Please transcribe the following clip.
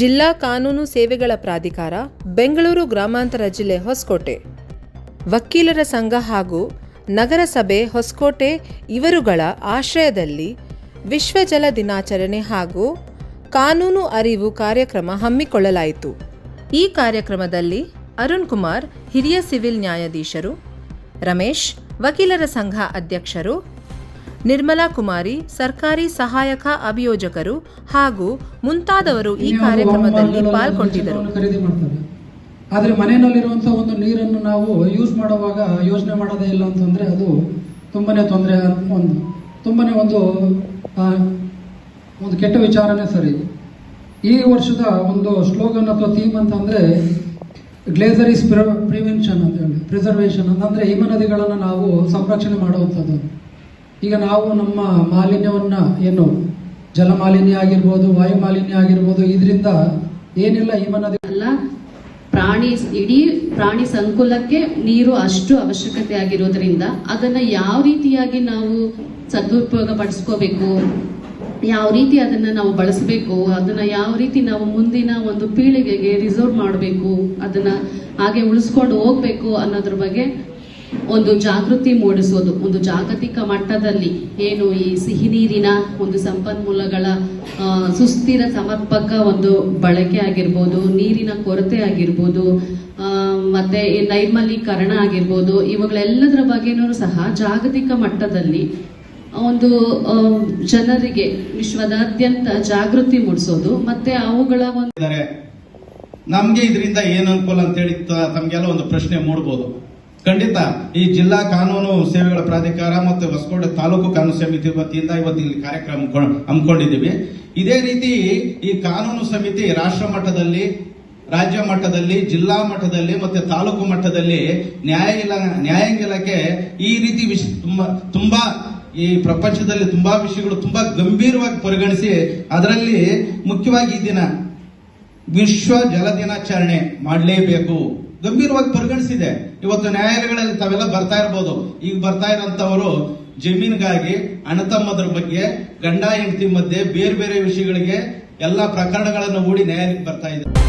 ಜಿಲ್ಲಾ ಕಾನೂನು ಸೇವೆಗಳ ಪ್ರಾಧಿಕಾರ, ಬೆಂಗಳೂರು ಗ್ರಾಮಾಂತರ ಜಿಲ್ಲೆ ಹೊಸಕೋಟೆ. ವಕೀಲರ ಸಂಘ ಹಾಗೂ ನಗರಸಭೆ ಹೊಸಕೋಟೆ ಇವರುಗಳ ಆಶ್ರಯದಲ್ಲಿ ವಿಶ್ವ ಜಲ ದಿನಾಚರಣೆ ಹಾಗೂ ಕಾನೂನು ಅರಿವು ಕಾರ್ಯಕ್ರಮ ಹಮ್ಮಿಕೊಳ್ಳಲಾಯಿತು. ಈ ಕಾರ್ಯಕ್ರಮದಲ್ಲಿ ಅರುಣ್ ಕುಮಾರ್ ಹಿರಿಯ ಸಿವಿಲ್ ನ್ಯಾಯಾಧೀಶರು, ರಮೇಶ್, ವಕೀಲರ ಸಂಘ ಅಧ್ಯಕ್ಷರು ನಿರ್ಮಲಾ ಕುಮಾರಿ, ಸರ್ಕಾರಿ ಸಹಾಯಕ ಅಭಿಯೋಜಕರು ಹಾಗೂ ಮುಂತಾದವರು ಈ ಕಾರ್ಯಕ್ರಮದಲ್ಲಿ ಪಾಲ್ಗೊಂಡಿದ್ದರು. ಆದರೆ ಮನೆಯಲ್ಲಿರುವಂಥ ಒಂದು ನೀರನ್ನು ನಾವು ಯೂಸ್ ಮಾಡುವಾಗ ಯೋಚನೆ ಮಾಡೋದೇ ಇಲ್ಲ ಅಂತಂದರೆ ಅದು ತುಂಬಾನೇ ತೊಂದರೆ ಒಂದು, ತುಂಬಾನೇ ಒಂದು ಒಂದು ಕೆಟ್ಟ ವಿಚಾರನೇ ಸರಿ. ಈ ವರ್ಷದ ಒಂದು ಸ್ಲೋಗನ್ ಅಥವಾ ಥೀಮ್ ಅಂತಂದ್ರೆ ಗ್ಲೇಸರ್ ಇಸ್ ಪ್ರಿವೆನ್ಷನ್ ಅಂತ ಹೇಳಿ ಪ್ರಿಸರ್ವೇಷನ್ ಅಂತಂದರೆ ಹಿಮ ನದಿಗಳನ್ನು ನಾವು ಸಂರಕ್ಷಣೆ ಮಾಡುವಂಥದ್ದು ಈಗ ನಾವು ನಮ್ಮ ಮಾಲಿನ್ಯವನ್ನು ಏನು ಜಲ ಮಾಲಿನ್ಯ ಆಗಿರ್ಬೋದು ವಾಯು ಮಾಲಿನ್ಯ ಆಗಿರ್ಬೋದು ಇದರಿಂದ ಏನಿಲ್ಲ ಅಲ್ಲ, ಪ್ರಾಣಿ ಇಡೀ ಪ್ರಾಣಿ ಸಂಕುಲಕ್ಕೆ ನೀರು ಅಷ್ಟು ಅವಶ್ಯಕತೆ ಆಗಿರೋದ್ರಿಂದ ಅದನ್ನ ಯಾವ ರೀತಿಯಾಗಿ ನಾವು ಸದುಪಯೋಗ ಪಡಿಸ್ಕೋಬೇಕು, ಯಾವ ರೀತಿ ಅದನ್ನ ನಾವು ಬಳಸಬೇಕು, ಅದನ್ನ ಯಾವ ರೀತಿ ನಾವು ಮುಂದಿನ ಒಂದು ಪೀಳಿಗೆಗೆ ರಿಸರ್ವ್ ಮಾಡಬೇಕು, ಅದನ್ನ ಹಾಗೆ ಉಳಿಸ್ಕೊಂಡು ಹೋಗ್ಬೇಕು ಅನ್ನೋದ್ರ ಬಗ್ಗೆ ಒಂದು ಜಾಗೃತಿ ಮೂಡಿಸೋದು, ಒಂದು ಜಾಗತಿಕ ಮಟ್ಟದಲ್ಲಿ ಏನು ಈ ಸಿಹಿ ನೀರಿನ ಒಂದು ಸಂಪನ್ಮೂಲಗಳ ಸುಸ್ಥಿರ ಸಮರ್ಪಕ ಒಂದು ಬಳಕೆ ಆಗಿರ್ಬೋದು, ನೀರಿನ ಕೊರತೆ ಆಗಿರ್ಬೋದು ಮತ್ತೆ ಈ ನೈರ್ಮಲೀಕರಣ ಆಗಿರ್ಬೋದು, ಇವುಗಳೆಲ್ಲದರ ಬಗ್ಗೆನೂ ಸಹ ಜಾಗತಿಕ ಮಟ್ಟದಲ್ಲಿ ಒಂದು ಜನರಿಗೆ ವಿಶ್ವದಾದ್ಯಂತ ಜಾಗೃತಿ ಮೂಡಿಸೋದು, ಮತ್ತೆ ಅವುಗಳ ಒಂದು ನಮ್ಗೆ ಇದರಿಂದ ಏನು ಅನುಕೂಲ ಅಂತ ಹೇಳಿ ತಮ್ಗೆಲ್ಲ ಒಂದು ಪ್ರಶ್ನೆ ಮೂಡಬಹುದು ಖಂಡಿತ ಈ ಜಿಲ್ಲಾ ಕಾನೂನು ಸೇವೆಗಳ ಪ್ರಾಧಿಕಾರ ಮತ್ತು ಹೊಸಕೋಟೆ ತಾಲೂಕು ಕಾನೂನು ಸಮಿತಿ ವತಿಯಿಂದ ಇವತ್ತು ಇಲ್ಲಿ ಕಾರ್ಯಕ್ರಮ ಕೊಂಡು- ಹಮ್ಮಿಕೊಂಡಿದ್ದೀವಿ ಇದೇ ರೀತಿ ಈ ಕಾನೂನು ಸಮಿತಿ ರಾಷ್ಟ್ರ ಮಟ್ಟದಲ್ಲಿ, ರಾಜ್ಯ ಮಟ್ಟದಲ್ಲಿ, ಜಿಲ್ಲಾ ಮಟ್ಟದಲ್ಲಿ ಮತ್ತೆ ತಾಲೂಕು ಮಟ್ಟದಲ್ಲಿ ನ್ಯಾಯ ಇಲಾ- ನ್ಯಾಯಾಂಗ ಇಲಾಖೆ ಈ ರೀತಿ ವಿಷ, ತುಂಬಾ ತುಂಬಾ ಈ ಪ್ರಪಂಚದಲ್ಲಿ ತುಂಬಾ ವಿಷಯಗಳು ತುಂಬಾ ಗಂಭೀರವಾಗಿ ಪರಿಗಣಿಸಿ ಅದರಲ್ಲಿ ಮುಖ್ಯವಾಗಿ ಈ ದಿನ ವಿಶ್ವ ಜಲ ದಿನಾಚರಣೆ ಮಾಡಲೇಬೇಕು. ಗಂಭೀರವಾಗಿ ಪರಿಗಣಿಸಿದೆ. ಇವತ್ತು ನ್ಯಾಯಾಲಯಗಳಲ್ಲಿ ತಾವೆಲ್ಲ ಬರ್ತಾ ಇರ್ಬೋದು. ಈಗ ಬರ್ತಾ ಇರೋಂಥವರು ಜಮೀನಿಗಾಗಿ ಅಣ್ಣತಮ್ಮದ್ರ ಬಗ್ಗೆ, ಗಂಡ ಹೆಂಡತಿ ಮಧ್ಯೆ ಬೇರೆ ಬೇರೆ ವಿಷಯಗಳಿಗೆ ಎಲ್ಲಾ ಪ್ರಕರಣಗಳನ್ನು ಹೂಡಿ ನ್ಯಾಯಾಲಯಕ್ಕೆ ಬರ್ತಾ ಇದೆ